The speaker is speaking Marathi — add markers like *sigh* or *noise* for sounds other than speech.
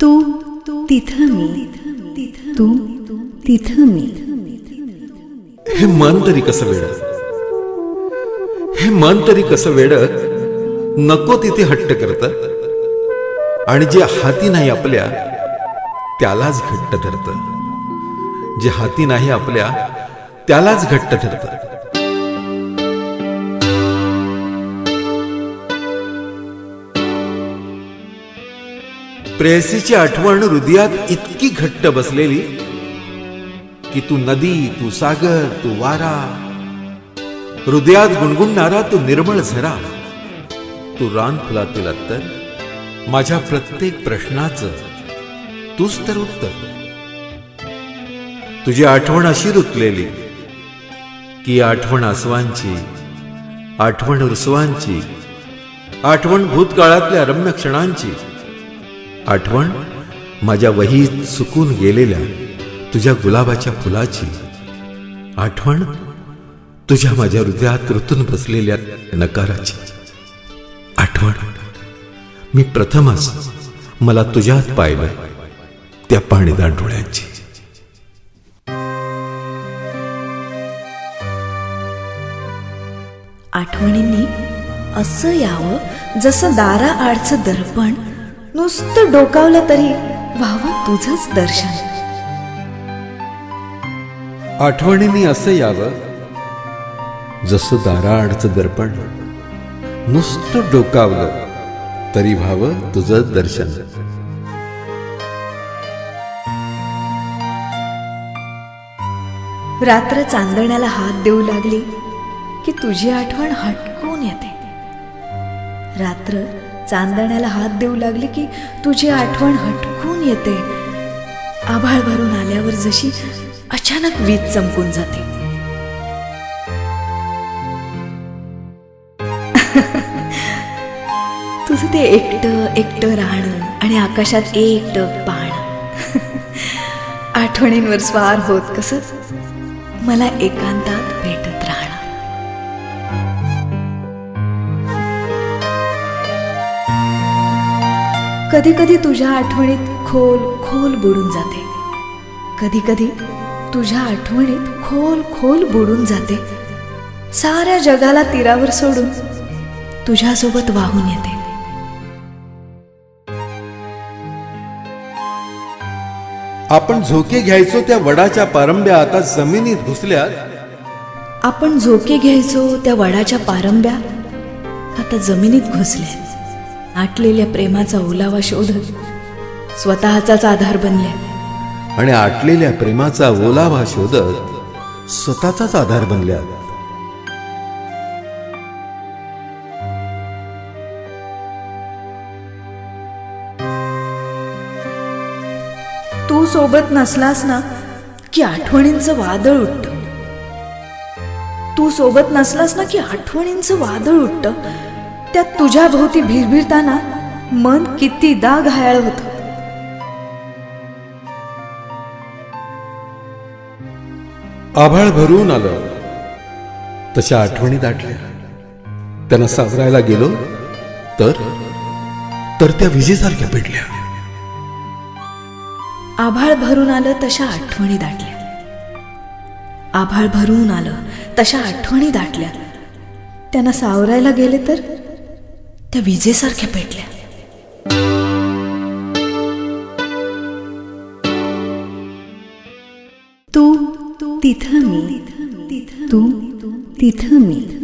तू तिथं मी तू तिथं मी. हे मन तरी कसं वेळ हे मन तरी कसं वेळ नको तिथे हट्ट करत. आणि जे हाती नाही आपल्या त्यालाच घट्ट धरत. जे हाती नाही आपल्या त्यालाच घट्ट धरत. प्रेयसीची आठवण हृदयात इतकी घट्ट बसलेली की तू नदी तू सागर तू वारा. हृदयात गुणगुणणारा तू निर्मळ झरा. तू रान फुलातील अत्तर. माझ्या प्रत्येक प्रश्नाचं तूच तर उत्तर. तुझी आठवण अशी रुतलेली की आठवण आसवांची आठवण रुसवांची आठवण भूतकाळातल्या रम्य क्षणांची आठवण माझ्या वहीत सुकून गेलेल्या तुझ्या गुलाबाच्या फुलाची. आठवण तुझ्या माझ्या हृदयात ऋतून बसलेल्या नकाराची. आठवण मी प्रथमच मला तुझ्यात पाहिलं त्या पाणीदार डोळ्यांची आठवणींनी असं यावं जसं दारा आडचं दर्पण नुसतं डोकावलं तरी व्हावं तुझंच दर्शन. आठवणींनी असं यावं जसं दाराआडचं दर्पण नुसतं डोकावलं तरी व्हावं तुझं दर्शन. रात्र चांदण्याला हात देऊ लागली की तुझी आठवण हटकून येते. रात्र चांदण्याला हात देऊ लागली की तुझी आठवण हटकून येते. आभाळ भरून आल्यावर जशी अचानक वीज चमकून जाते. *laughs* तुझं ते एकटं एकटं राहणं आणि आकाशात एकटं पाण *laughs* आठवणींवर स्वार होत कसं? मला एकांत कधी कधी तुझ्या आठवणीत खोल खोल बुडून जाते. कधी कधी तुझ्या आठवणीत खोल खोल बुडून जाते. साऱ्या जगाला तीरावर सोडून तुझ्यासोबत वाहून येते. आपण झोके घ्यायचो त्या वडाच्या पारंब्या आता जमिनीत घुसल्यात आपण झोके घ्यायचो त्या वडाच्या पारंब्या आता जमिनीत घुसल्या. आटलेल्या प्रेमाचा ओलावा शोधत स्वतःचाच आधार बनल्या आणि आटलेल्या प्रेमाचा ओलावा शोधत स्वतःचाच आधार बनल्यात. तू सोबत नसलास ना की आठवणींचं वादळ उठत? तू सोबत नसलास ना की आठवणींचं वादळ उठत? त्यात तुझ्या भोवती भिरभिरताना मन कितीदा घायाळ होत. आभाळ भरून आलं. तशा आठवणी दाटल्या. त्यांना सावरायला गेलो तर तर त्या विजेसारख्या पेटल्या. आभाळ भरून आलं तशा आठवणी दाटल्या. आभाळ भरून आलं तशा आठवणी दाटल्या. त्यांना सावरायला गेले तर त्या विजेसारख्या पेटल्या. तू तिथं मी. तू तिथं मी.